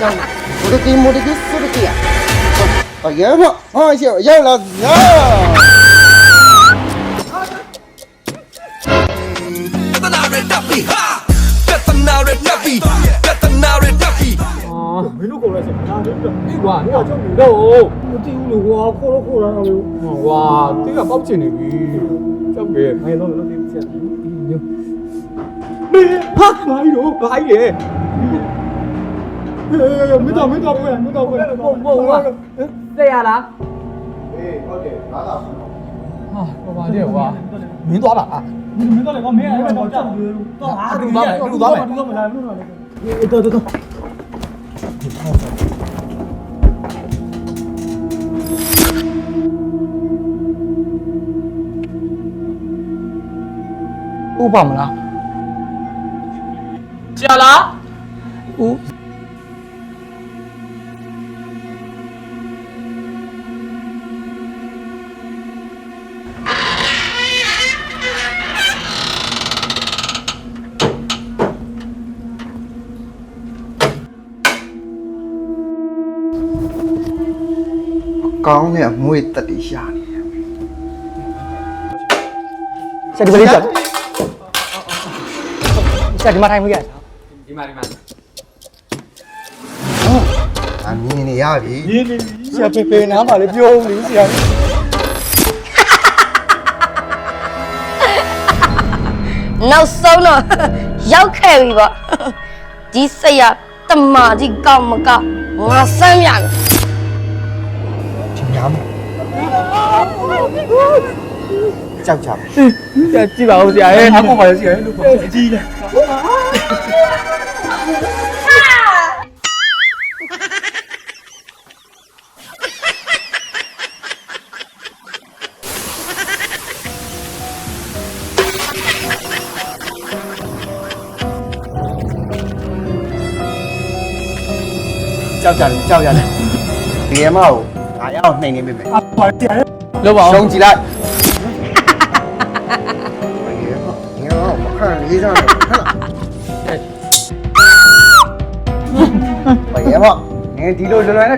ကြောက်မိုဒကီမိုဒကီဆိုဒကီယာအရေမဟာရှေရောက်လာညာ Betanare Duffy, ha! Betanare Duffy, Betanare Duffy. အော်မင်းတို့ကိုလည်းစကားလေးပြအေးကွာဟိုကချုပ်နေတော့မသိဘူးလေကွာခေါ်တော့ခေါ်လာတော့လေကွာတင်းကပေါက်ချင်နေပြီကြောက်တယ်ခိုင်းတော့လို့တင်းချက်ညမေဟာဘာကြီးတော့ဘာကြီးလေ အေးမတော်မတော်ပဲမတော်ပဲပုံပုံကတဲ့ရလားအေးဟုတ်တယ်လာလာဟာဘာပါလဲကွာမင်းသွားပါအာမင်းတော့လည်းမင်းအဲ့တော့ကြောက်တယ်တော့ဟာတူသွားမယ်တူသွားမယ်တူသွားမလားတူသွားမယ်အေးတော်တော်တော်ဥပါမလားကြာလားဥ ကောင်းတဲ့အမွေတက်တီရှာနေတယ်ဆက်ဒီမလေးဆက်ဆက်ဒီမထိုင်မရဒီမှာဒီမှာအမြင်နေရပြီရေးနေပြီဆရာပေပေနားမှာလေပြောဦးလေဆရာနောက်ဆုံးတော့ရောက်ခဲ့ပြီပေါ့ဒီဆရာတမာကြီးကောင်းမကောင်းငါစမ်းရမယ် nhầm Chăm chào. Ừ, chị bảo chị ấy. Nó không phải chị ấy Đúng rồi chị này. Chào Trần, chào Trần Nghe máu Thái không? Này này mày mày. Bỏ tiền đấy. Đâu bỏ. Trông chị lại. Mày không? Nghe tí đôi đôi nó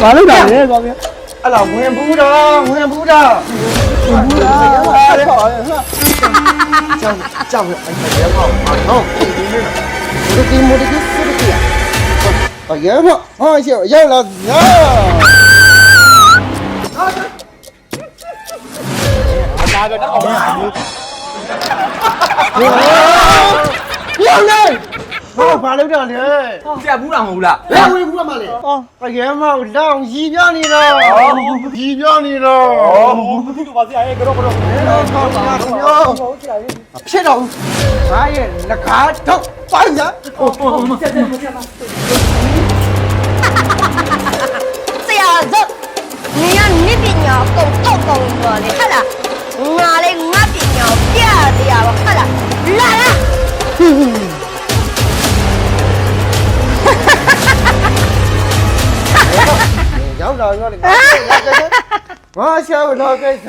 Bà lúc này đấy con kia Anh là Nguyễn Phú đó, Nguyễn Phú đó Nguyễn Phú đó, trời Chồng, chồng, anh phải đéo không, anh không Một đi, một đi, mua đi kìa Ở dưới mà, hai triệu dây là nhớ Hãy subscribe cho kênh Ghiền Mì Gõ Để không bỏ lỡ những video hấp dẫn ဟောဘာလုပ်တာလဲဆရာဘူးတာမဟုတ်လားဘယ်ဝင်ဘူးမလဲအရေမလောင်ရီပြနေတော့ရီပြနေတော့မသိတော့ပါစရာရဲ့ကတော့ကတော့ဖြစ်တော့ငါရဲ့လက်ကားတော့ပိုင်းရဆရာဇုတ်နင်ကနိပညာအကုန်တော့ကုန် လာရောလေငါရှာတော့ကိစ္စ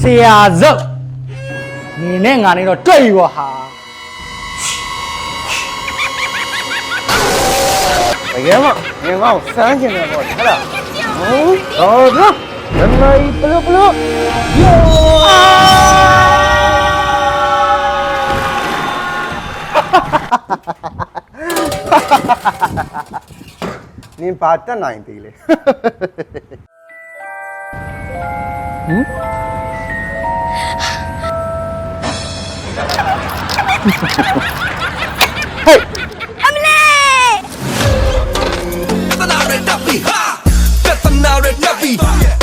ဆရာဇုတ်နေနဲ့ငါနေတော့တွေ့ပြီပေါ့ဟာတကယ်မငင်ကောင်းစမ်းကျင်တယ်ပေါ့ဟဲ့လားဟုတ်တော့တော့ဘယ်လိုပလို့ပလို့ယောနင်ပါတက်နိုင် ừ? hey. Amle! Tao.